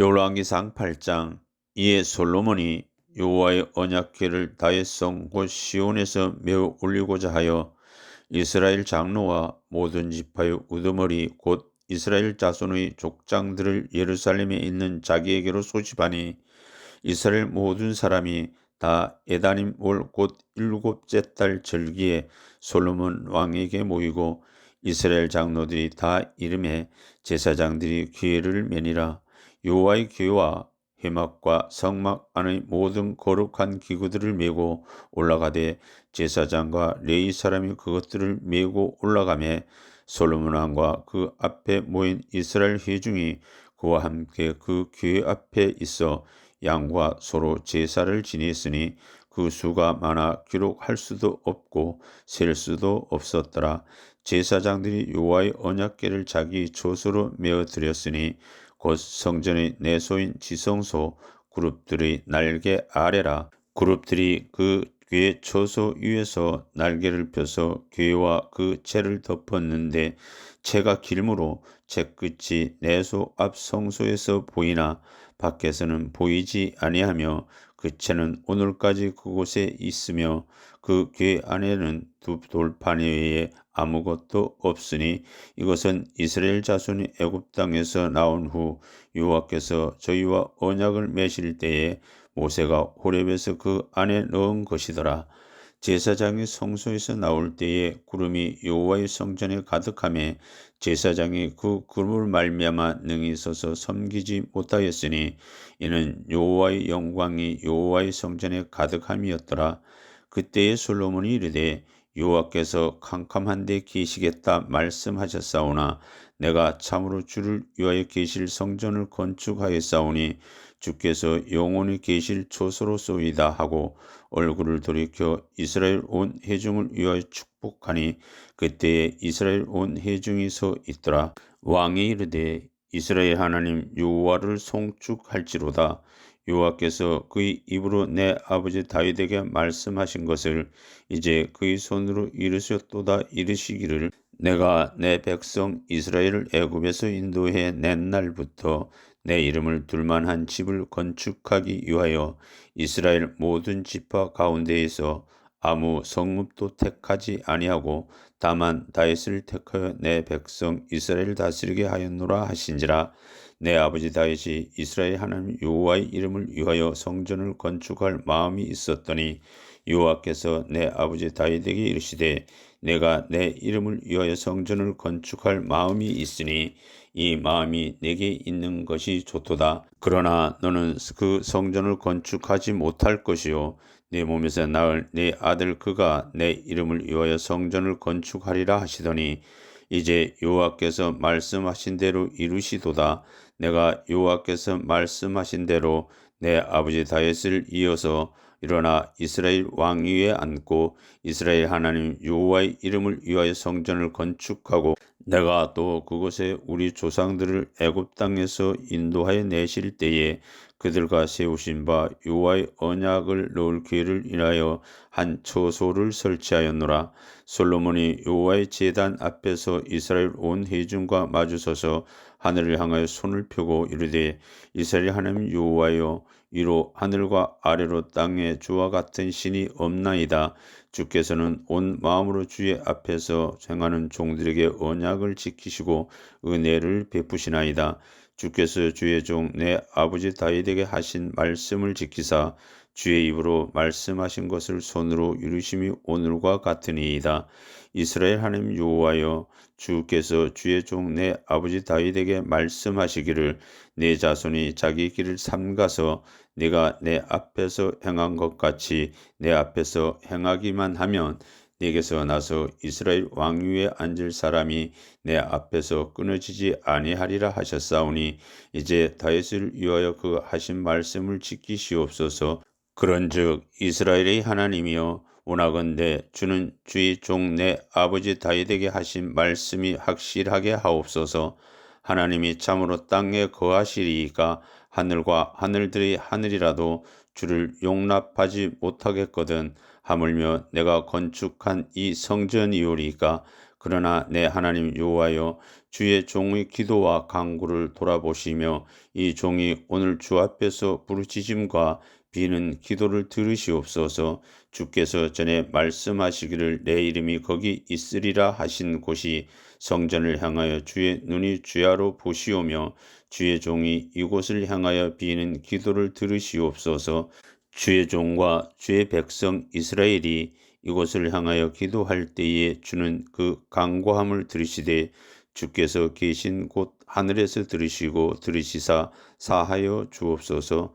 열왕기상 8장 이에 솔로몬이 여호와의 언약궤를 다윗성 곧 시온에서 매우 올리고자 하여 이스라엘 장로와 모든 지파의 우두머리 곧 이스라엘 자손의 족장들을 예루살렘에 있는 자기에게로 소집하니 이스라엘 모든 사람이 다 에다님 올 곧 일곱째 달 절기에 솔로몬 왕에게 모이고 이스라엘 장로들이 다 이름에 제사장들이 기회를 매니라 여호와의 교회와 회막과 성막 안의 모든 거룩한 기구들을 메고 올라가되 제사장과 레이 사람이 그것들을 메고 올라가매 솔로몬 왕과 그 앞에 모인 이스라엘 회중이 그와 함께 그 교회 앞에 있어 양과 소로 제사를 지냈으니 그 수가 많아 기록할 수도 없고 셀 수도 없었더라. 제사장들이 요와의 언약궤를 자기 조소로 메어 드렸으니 곧 성전의 내소인 지성소 그룹들의 날개 아래라. 그룹들이 그괴 초소 위에서 날개를 펴서 괴와 그 채를 덮었는데 채가 길므로 채 끝이 내소 앞 성소에서 보이나 밖에서는 보이지 아니하며 그 채는 오늘까지 그곳에 있으며 그 궤 안에는 두 돌판 외에 아무것도 없으니 이것은 이스라엘 자손이 애굽 땅에서 나온 후 여호와께서 저희와 언약을 맺실 때에 모세가 호렙에서 그 안에 넣은 것이더라. 제사장이 성소에서 나올 때에 구름이 여호와의 성전에 가득함에 제사장이 그 구름을 말미암아 능히 서서 섬기지 못하였으니 이는 여호와의 영광이 여호와의 성전에 가득함이었더라. 그때에 솔로몬이 이르되 여호와께서 캄캄한 데 계시겠다 말씀하셨사오나 내가 참으로 주를 위하여 계실 성전을 건축하였사오니 주께서 영원히 계실 초소로소이다 하고 얼굴을 돌이켜 이스라엘 온 회중을 위하여 축복하니 그때에 이스라엘 온 회중이 서 있더라. 왕이 이르되 이스라엘 하나님 여호와를 송축할지로다. 여호와께서 그의 입으로 내 아버지 다윗에게 말씀하신 것을 이제 그의 손으로 이르셨도다 이르시기를 내가 내 백성 이스라엘을 애굽에서 인도해 낸 날부터 내 이름을 둘만한 집을 건축하기 위하여 이스라엘 모든 지파 가운데에서 아무 성읍도 택하지 아니하고 다만 다윗을 택하여 내 백성 이스라엘 다스리게 하였노라 하신지라. 내 아버지 다윗이 이스라엘 하나님 여호와의 이름을 위하여 성전을 건축할 마음이 있었더니 여호와께서 내 아버지 다윗에게 이르시되 내가 내 이름을 위하여 성전을 건축할 마음이 있으니 이 마음이 내게 있는 것이 좋도다. 그러나 너는 그 성전을 건축하지 못할 것이요 내 몸에서 낳을 내 아들 그가 내 이름을 위하여 성전을 건축하리라 하시더니 이제 여호와께서 말씀하신 대로 이루시도다. 내가 여호와께서 말씀하신 대로 내 아버지 다윗을 이어서 일어나 이스라엘 왕 위에 앉고 이스라엘 하나님 여호와의 이름을 위하여 성전을 건축하고 내가 또 그곳에 우리 조상들을 애굽 땅에서 인도하여 내실 때에 그들과 세우신 바 여호와의 언약을 넣을 기회를 인하여 한 처소를 설치하였노라. 솔로몬이 여호와의 제단 앞에서 이스라엘 온 회중과 마주서서 하늘을 향하여 손을 펴고 이르되 이스라엘 하나님 여호와여 위로 하늘과 아래로 땅에 주와 같은 신이 없나이다. 주께서는 온 마음으로 주의 앞에서 행하는 종들에게 언약을 지키시고 은혜를 베푸시나이다. 주께서 주의 종 내 아버지 다윗에게 하신 말씀을 지키사 주의 입으로 말씀하신 것을 손으로 이루심이 오늘과 같으니이다. 이스라엘 하나님 여호와여 주께서 주의 종 내 아버지 다윗에게 말씀하시기를 내 자손이 자기 길을 삼가서 내가 내 앞에서 행한 것 같이 내 앞에서 행하기만 하면 내게서 나서 이스라엘 왕위에 앉을 사람이 내 앞에서 끊어지지 아니하리라 하셨사오니 이제 다윗을 위하여 그 하신 말씀을 지키시옵소서 그런즉 이스라엘의 하나님이여 원하건대 주는 주의 종 내 아버지 다윗에게 하신 말씀이 확실하게 하옵소서. 하나님이 참으로 땅에 거하시리이까 하늘과 하늘들의 하늘이라도 주를 용납하지 못하겠거든 하물며 내가 건축한 이 성전이오리까. 그러나 내 하나님 여호와여 주의 종의 기도와 간구를 돌아보시며 이 종이 오늘 주 앞에서 부르짖음과 비는 기도를 들으시옵소서. 주께서 전에 말씀하시기를 내 이름이 거기 있으리라 하신 곳이 성전을 향하여 주의 눈이 주야로 보시오며 주의 종이 이곳을 향하여 비는 기도를 들으시옵소서. 주의 종과 주의 백성 이스라엘이 이곳을 향하여 기도할 때에 주는 그 강고함을 들으시되 주께서 계신 곳 하늘에서 들으시고 들으시사 사하여 주옵소서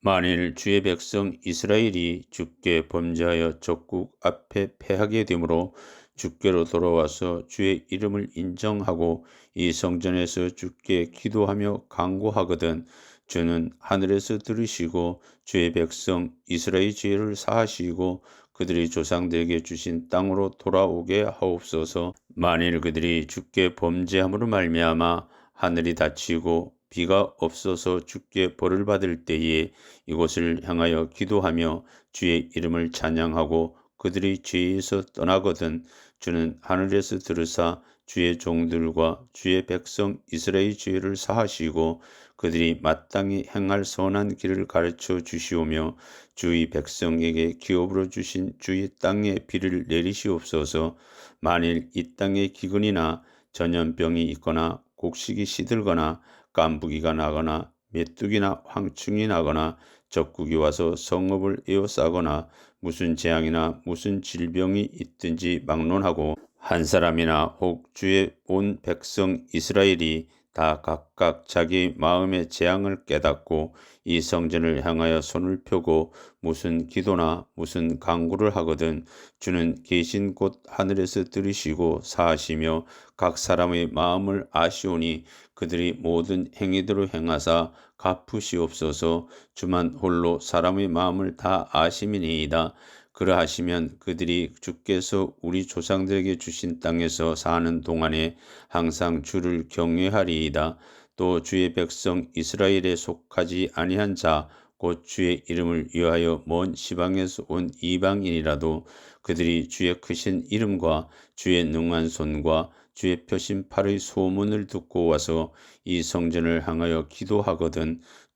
만일 주의 백성 이스라엘이 주께 범죄하여 적국 앞에 패하게 되므로 주께로 돌아와서 주의 이름을 인정하고 이 성전에서 주께 기도하며 강구하거든 주는 하늘에서 들으시고 주의 백성 이스라엘 죄를 사하시고 그들이 조상들에게 주신 땅으로 돌아오게 하옵소서. 만일 그들이 주께 범죄함으로 말미암아 하늘이 닫히고 비가 없어서 주께 벌을 받을 때에 이곳을 향하여 기도하며 주의 이름을 찬양하고 그들이 죄에서 떠나거든 주는 하늘에서 들으사 주의 종들과 주의 백성 이스라엘 죄를 사하시고 그들이 마땅히 행할 선한 길을 가르쳐 주시오며 주의 백성에게 기업으로 주신 주의 땅에 비를 내리시옵소서. 만일 이 땅에 기근이나 전염병이 있거나 곡식이 시들거나 깐부기가 나거나 메뚜기나 황충이 나거나 적국이 와서 성읍을 에워싸거나 무슨 재앙이나 무슨 질병이 있든지 막론하고 한 사람이나 혹 주의 온 백성 이스라엘이 다 각각 자기 마음의 재앙을 깨닫고 이 성전을 향하여 손을 펴고 무슨 기도나 무슨 강구를 하거든 주는 계신 곳 하늘에서 들으시고 사하시며 각 사람의 마음을 아시오니 그들이 모든 행위대로 행하사 갚으시옵소서 주만 홀로 사람의 마음을 다 아심이니이다. 그러하시면 그들이 주께서 우리 조상들에게 주신 땅에서 사는 동안에 항상 주를 경외하리이다. 또 주의 백성 이스라엘에 속하지 아니한 자, 곧 주의 이름을 위하여 먼 시방에서 온 이방인이라도 그들이 주의 크신 이름과 주의 능한 손과 주의 펴신 팔의 소문을 듣고 와서 이 성전을 향하여 기도하거든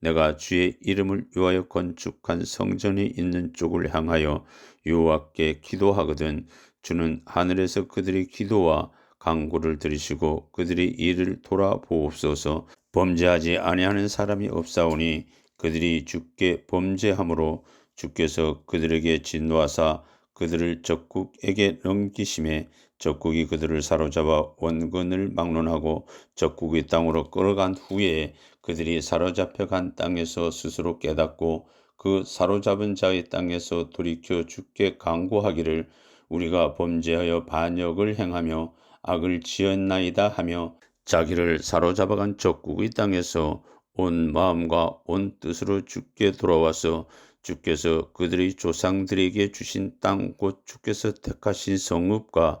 내가 주의 이름을 위하여 건축한 성전이 있는 쪽을 향하여 여호와께 기도하거든 주는 하늘에서 그들의 기도와 강구를 들으시고 그들의 일을 돌아보옵소서. 범죄하지 아니하는 사람이 없사오니 그들이 주께 범죄함으로 주께서 그들에게 진노하사 그들을 적국에게 넘기심에 적국이 그들을 사로잡아 원근을 막론하고 적국의 땅으로 끌어간 후에 그들이 사로잡혀 간 땅에서 스스로 깨닫고 그 사로잡은 자의 땅에서 돌이켜 죽게 강구하기를 우리가 범죄하여 반역을 행하며 악을 지었나이다 하며 자기를 사로잡아간 적국의 땅에서 온 마음과 온 뜻으로 죽게 돌아와서 주께서 그들의 조상들에게 주신 땅 곧 주께서 택하신 성읍과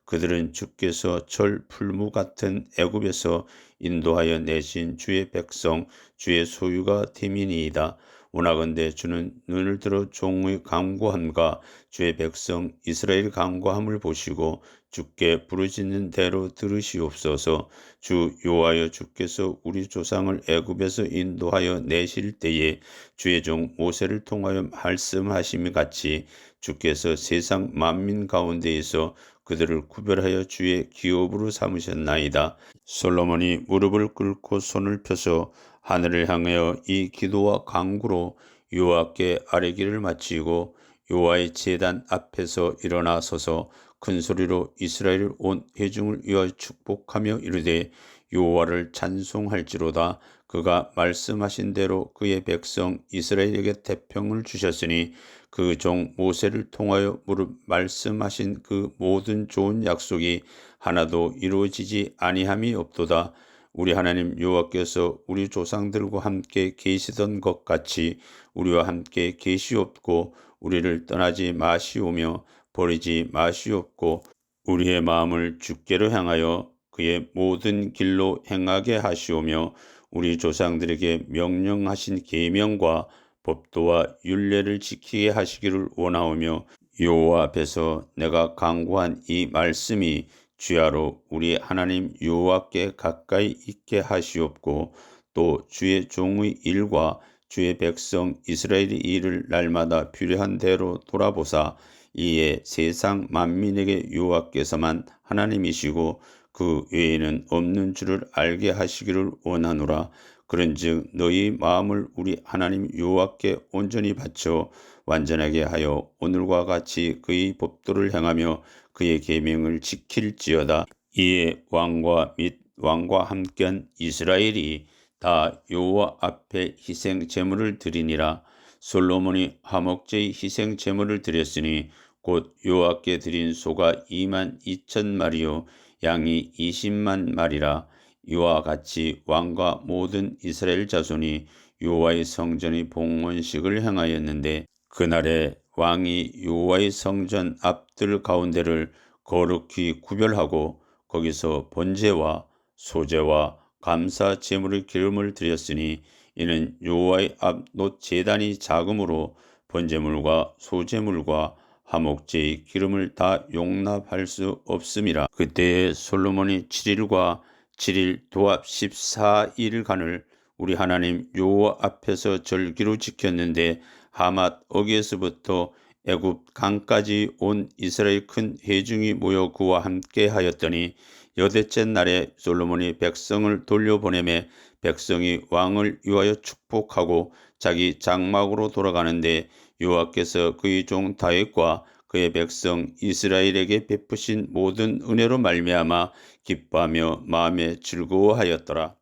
그들은 주께서 철 풀무 같은 애굽에서 인도하여 내신 주의 백성 주의 소유가 됨이니이다. 원하건대 주는 눈을 들어 종의 강구함과 주의 백성 이스라엘 강구함을 보시고 주께 부르짖는 대로 들으시옵소서. 주 여호와여 주께서 우리 조상을 애굽에서 인도하여 내실 때에 주의 종 모세를 통하여 말씀하심이 같이 주께서 세상 만민 가운데에서 그들을 구별하여 주의 기업으로 삼으셨나이다. 솔로몬이 무릎을 꿇고 손을 펴서 하늘을 향하여 이 기도와 강구로 여호와께 아뢰기를 마치고 여호와의 제단 앞에서 일어나 서서 큰 소리로 이스라엘 온 회중을 위하여 축복하며 이르되 여호와를 찬송할지로다. 그가 말씀하신 대로 그의 백성 이스라엘에게 태평을 주셨으니 그 종 모세를 통하여 무릎 말씀하신 그 모든 좋은 약속이 하나도 이루어지지 아니함이 없도다. 우리 하나님 여호와께서 우리 조상들과 함께 계시던 것 같이 우리와 함께 계시옵고 우리를 떠나지 마시오며 버리지 마시옵고 우리의 마음을 주께로 향하여 그의 모든 길로 행하게 하시오며 우리 조상들에게 명령하신 계명과 법도와 율례를 지키게 하시기를 원하오며 여호와 앞에서 내가 강구한 이 말씀이 주야로 우리 하나님 여호와께 가까이 있게 하시옵고 또 주의 종의 일과 주의 백성 이스라엘의 일을 날마다 필요한 대로 돌아보사 이에 세상 만민에게 여호와께서만 하나님이시고 그 외에는 없는 줄을 알게 하시기를 원하노라 그런즉 너희 마음을 우리 하나님 여호와께 온전히 바쳐 완전하게 하여 오늘과 같이 그의 법도를 행하며 그의 계명을 지킬지어다. 이에 왕과 및 왕과 함께한 이스라엘이 다 여호와 앞에 희생 제물을 드리니라. 솔로몬이 화목제의 희생 제물을 드렸으니 곧 여호와께 드린 소가 2만 2천 마리요 양이 20만 마리라. 이와 같이 왕과 모든 이스라엘 자손이 여호와의 성전의 봉헌식을 행하였는데 그날에 왕이 여호와의 성전 앞들 가운데를 거룩히 구별하고 거기서 번제와 소제와 감사 제물의 기름을 드렸으니 이는 여호와의 앞노 제단이 작음으로 번제물과 소제물과 화목제의 기름을 다 용납할 수 없음이라. 그때에 솔로몬이 7일과 7일 도합 14일간을 우리 하나님 여호와 앞에서 절기로 지켰는데 하맛 어기에서부터 애굽 강까지 온 이스라엘 큰 회중이 모여 그와 함께 하였더니 여대째 날에 솔로몬이 백성을 돌려보내매 백성이 왕을 위하여 축복하고 자기 장막으로 돌아가는데 여호와께서 그의 종 다윗과 그의 백성 이스라엘에게 베푸신 모든 은혜로 말미암아 기뻐하며 마음에 즐거워하였더라.